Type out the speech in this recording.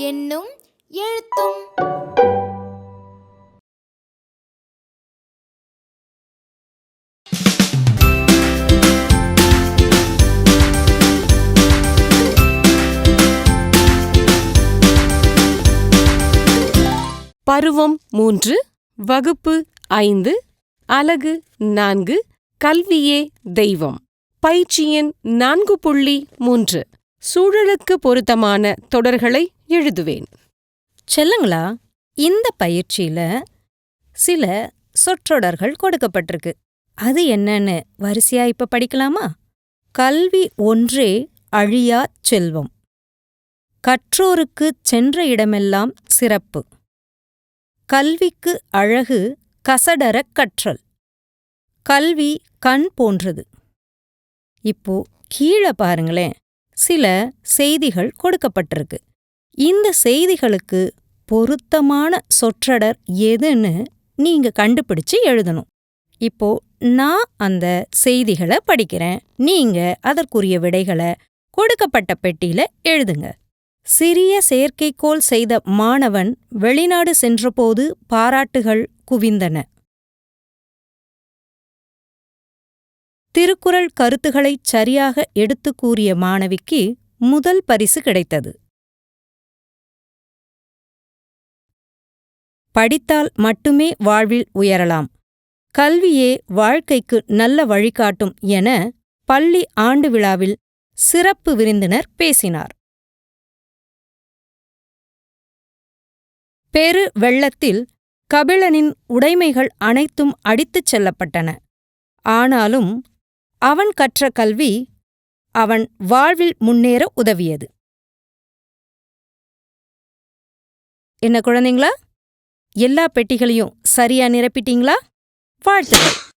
என்னும் எழுத்தும். பருவம் மூன்று வகுப்பு ஐந்து அலகு நான்கு கல்வியே தெய்வம். பயிற்சியின் நான்கு புள்ளி மூன்று. சூழலுக்கு பொருத்தமான தொடர்களை எழுதுவேன். செல்லுங்களா இந்த பயிற்சியில சில சொற்றொடர்கள் கொடுக்கப்பட்டிருக்கு. அது என்னன்னு வரிசையா இப்ப படிக்கலாமா? கல்வி ஒன்றே அழியா செல்வம். கற்றோருக்குச் சென்ற இடமெல்லாம் சிறப்பு. கல்விக்கு அழகு கசடரக் கற்றல். கல்வி கண் போன்றது. இப்போ கீழே பாருங்களேன் சில செய்திகள் கொடுக்கப்பட்டிருக்கு. இந்த செய்திகளுக்கு பொருத்தமான சொற்றடர் எதுன்னு நீங்க கண்டுபிடிச்சு எழுதணும். இப்போ நான் அந்த செய்திகளை படிக்கிறேன். நீங்க அதற்குரிய விடைகளை கொடுக்கப்பட்ட பெட்டியில எழுதுங்க. சிறிய செயற்கைக்கோள் செய்த மாணவன் வெளிநாடு சென்றபோது பாராட்டுகள் குவிந்தன. திருக்குறள் கருத்துக்களை சரியாக எடுத்துக் கூறிய மாணவிக்கு முதல் பரிசு கிடைத்தது. படித்தால் மட்டுமே வாழ்வில் உயரலாம். கல்வியே வாழ்க்கைக்கு நல்ல வழிகாட்டும் என பள்ளி ஆண்டு விழாவில் சிறப்பு விருந்தினர் பேசினார். பெரு வெள்ளத்தில் கபிலனின் உடைமைகள் அனைத்தும் அடித்துச் செல்லப்பட்டன. ஆனாலும் அவன் கற்ற கல்வி அவன் வாழ்வில் முன்னேற உதவியது. என்ன குழந்தைங்களா? எல்லா பெட்டிகளையும் சரியா நிரப்பிட்டீங்களா? வாழ்த்துக்கள்.